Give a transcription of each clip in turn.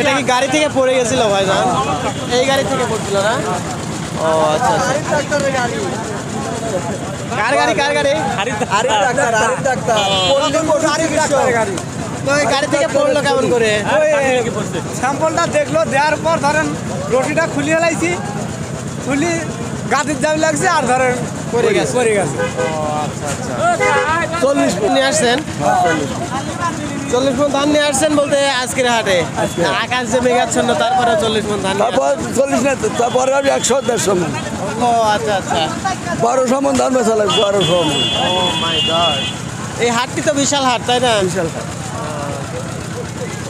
এটা কি গাড়ি থেকে পড়ে গেছিল ভাইজান এই গাড়ি থেকে পড়ছিল না? ও আচ্ছা আচ্ছা। কার গাড়ি কার গাড়ি? Arif doctor. Arif doctor Arif doctor. গাড়ি তো এই গাড়ি থেকে পড়ল কেমন করে? স্যাম্পলটা দেখল দেওয়ার পর ধরেন রুটিটা খুলিয়ে লাইছি খুলি গাদির জাম লাগছে আর ধরেন পড়ে গেছে। পড়ে গেছে। চল্লিশ নিয়ে আসছেন। চল্লিশ মন ধান নিয়ে আসছেন বলতে আজকের হাটে। আকাশ যে মেঘাচ্ছন্ন তারপরে চল্লিশ মন ধান তারপর চল্লিশ না তারপরে আমি একশো দেড়শো মন। ও আচ্ছা আচ্ছা। বারোশো মন ধান বেচা লাগবে বারোশো মন। Oh my god. এই হাটটি তো বিশাল হাট তাই না? বিশাল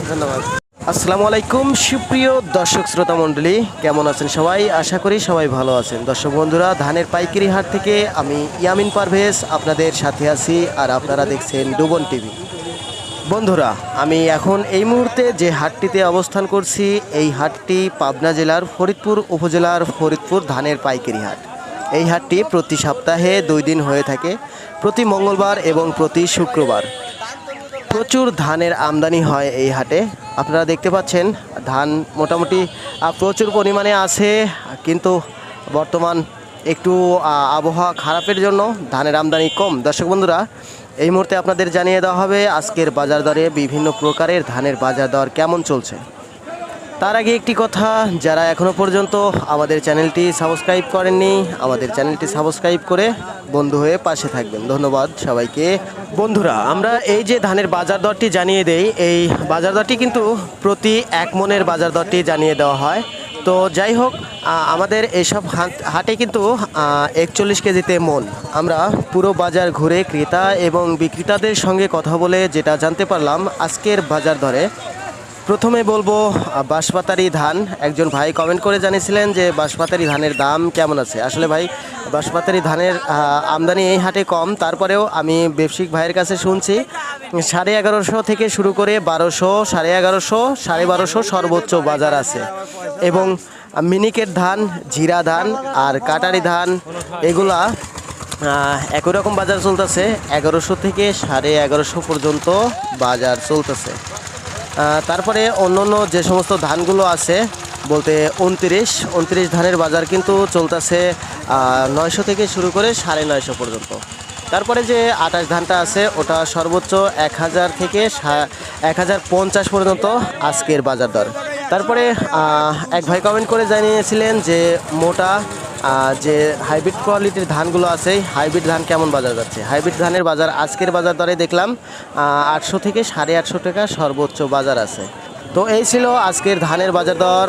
ধন্যবাদ। আসসালামু আলাইকুম সুপ্রিয় দর্শক শ্রোতা মণ্ডলী কেমন আছেন সবাই? আশা করি সবাই ভালো আছেন। দর্শক বন্ধুরা ধানের পাইকারি হাট থেকে আমি ইয়ামিন পারভেজ আপনাদের সাথে আছি আর আপনারা দেখছেন ডুবন টিভি। বন্ধুরা, আমি এখন এই মুহূর্তে যে হাটটিতে অবস্থান করছি, এই হাটটি পাবনা জেলার ফরিদপুর উপজেলার ফরিদপুর ধানের পাইকারি হাট। এই হাটটি প্রতি সপ্তাহে দুই দিন হয়ে থাকে, প্রতি মঙ্গলবার এবং প্রতি শুক্রবার। প্রচুর ধানের আমদানি হয় এই হাটে। আপনারা দেখতে পাচ্ছেন, ধান মোটামুটি প্রচুর পরিমাণে আছে, কিন্তু বর্তমান একটু আবহাওয়া খারাপের জন্য ধানের আমদানি কম। দর্শক বন্ধুরা, এই মুহূর্তে আপনাদের জানিয়ে দেওয়া হবে আজকের বাজার দরে বিভিন্ন প্রকারের ধানের বাজার দর কেমন চলছে। তার আগে একটি কথা, যারা এখনও পর্যন্ত আমাদের চ্যানেলটি সাবস্ক্রাইব করেননি, আমাদের চ্যানেলটি সাবস্ক্রাইব করে বন্ধু হয়ে পাশে থাকবেন। ধন্যবাদ সবাইকে। বন্ধুরা, আমরা এই যে ধানের বাজার দরটি জানিয়ে দেই, এই বাজার দরটি কিন্তু প্রতি এক মনের বাজার দরটি জানিয়ে দেওয়া হয়। তো যাই হোক আমাদের এসব হাট- হাটে কিন্তু একচল্লিশ কেজিতে মন। আমরা পুরো বাজার ঘুরে ক্রেতা এবং বিক্রেতাদের সঙ্গে কথা বলে যেটা জানতে পারলাম, আজকের বাজার দরে। প্রথমে বলব বাঁশপাতারি ধান। একজন ভাই কমেন্ট করে জানিয়েছিলেন যে, বাঁশপাতারি ধানের দাম কেমন আছে? আসলে ভাই, বাঁশপাতারি ধানের আমদানি এই হাটে কম। তারপরেও আমি ব্যবসায়িক ভাইয়ের কাছে শুনছি, সাড়ে এগারোশো থেকে শুরু করে বারোশো, সাড়ে এগারোশো, সাড়ে বারোশো সর্বোচ্চ বাজার আছে। এবং মিনিকেট ধান, জিরা ধান আর কাটারি ধান, এগুলা একই রকম বাজার চলতেছে। এগারোশো থেকে সাড়ে এগারোশো পর্যন্ত বাজার চলতেছে। তারপরে অন্য অন্য যে সমস্ত ধানগুলো আছে, বলতে উনত্রিশ উনত্রিশ ধানের বাজার কিন্তু চলতেছে নয়শো থেকে শুরু করে সাড়ে নয়শো পর্যন্ত। তারপরে যে আটাশ ধানটা আছে, ওটা সর্বোচ্চ এক হাজার থেকে এক হাজার পঞ্চাশ পর্যন্ত আজকের বাজার দর। তারপরে এক ভাই কমেন্ট করে জানিয়েছিলেন যে মোটা যে হাইব্রিড কোয়ালিটির ধানগুলো আছে হাইব্রিড ধান কেমন বাজার যাচ্ছে? হাইব্রিড ধানের বাজার, আজকের বাজার দরে দেখলাম আটশো থেকে সাড়ে আটশো টাকা সর্বোচ্চ বাজার আছে। তো এই ছিল আজকের ধানের বাজার দর।